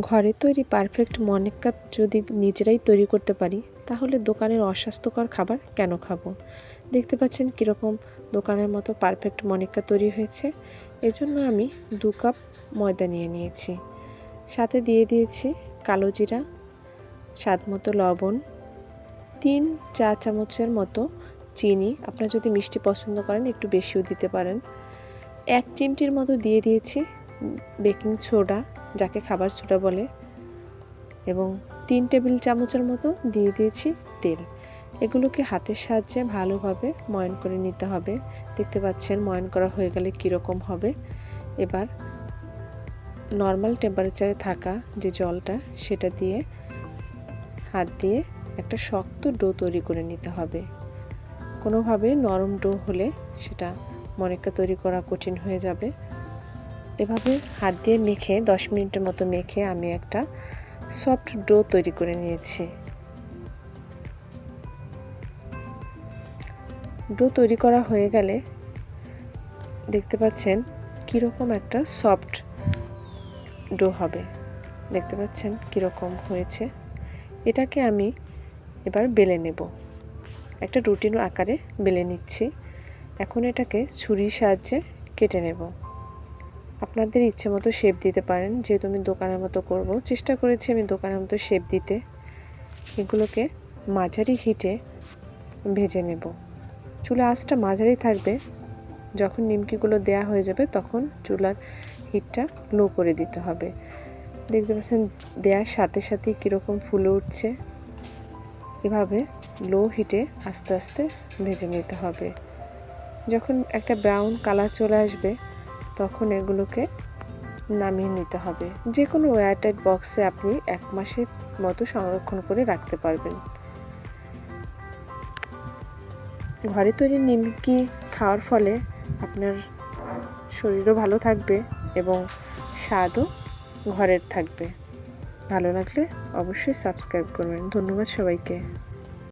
ঘরে তৈরি পারফেক্ট মনেক্কা যদি নিজেরাই তৈরি করতে পারি, তাহলে দোকানের অস্বাস্থ্যকর খাবার কেন খাব? দেখতে পাচ্ছেন কীরকম দোকানের মতো পারফেক্ট মনিক্কা তৈরি হয়েছে। এজন্য আমি দু কাপ ময়দা নিয়ে নিয়েছি। সাথে দিয়ে দিয়েছি কালো জিরা, স্বাদ মতো লবণ, তিন চা চামচের মতো চিনি। আপনারা যদি মিষ্টি পছন্দ করেন, একটু বেশিও দিতে পারেন। এক চিমটির মতো দিয়ে দিয়েছি বেকিং সোডা যাকে খাবার সোডা বলে এবং তিন টেবিল চামচের মতো দিয়ে দিয়েছি তেল। এগুলোকে হাতের সাহায্যে ভালোভাবে ময়ন করে নিতে হবে। দেখতে পাচ্ছেন ময়ন করা হয়ে গেলে কীরকম হবে। এবার নর্মাল টেম্পারেচারে থাকা যে জলটা, সেটা দিয়ে হাত দিয়ে একটা শক্ত ডো তৈরি করে নিতে হবে। কোনোভাবে নরম ডো হলে সেটা মনেকা তৈরি করা কঠিন হয়ে যাবে। এভাবে হাত দিয়ে মেখে, দশ মিনিটের মতো মেখে আমি একটা সফট ডো তৈরি করে নিয়েছি। ডো তৈরি করা হয়ে গেলে দেখতে পাচ্ছেন কীরকম একটা সফট ডো হবে। দেখতে পাচ্ছেন কীরকম হয়েছে। এটাকে আমি এবার বেলে নেব। একটা রুটিন আকারে বেলে নিচ্ছি। এখন এটাকে ছুরির সাহায্যে কেটে নেব। আপনাদের ইচ্ছে মতো শেপ দিতে পারেন, যেহেতু আমি দোকানের মতো করব। চেষ্টা করেছি আমি দোকানের মতো শেপ দিতে। এগুলোকে মাঝারি হিটে ভেজে নেব। চুলা আঁচটা মাঝারি থাকবে। যখন নিমকিগুলো দেয়া হয়ে যাবে, তখন চুলার হিটটা লো করে দিতে হবে। দেখতে পাচ্ছেন দেওয়ার সাথে সাথে কীরকম ফুলে উঠছে। এভাবে লো হিটে আস্তে আস্তে ভেজে নিতে হবে। যখন একটা ব্রাউন কালার চলে আসবে তখন এগুলোকে নামিয়ে নিতে হবে। যে কোনো ওয়ারটাইট বক্সে আপনি এক মাসের মতো সংরক্ষণ করে রাখতে পারবেন। ঘরে তৈরি নিমকি খাওয়ার ফলে আপনার শরীরও ভালো থাকবে এবং স্বাদও ঘরের থাকবে। ভালো লাগলে অবশ্যই সাবস্ক্রাইব করবেন। ধন্যবাদ সবাইকে।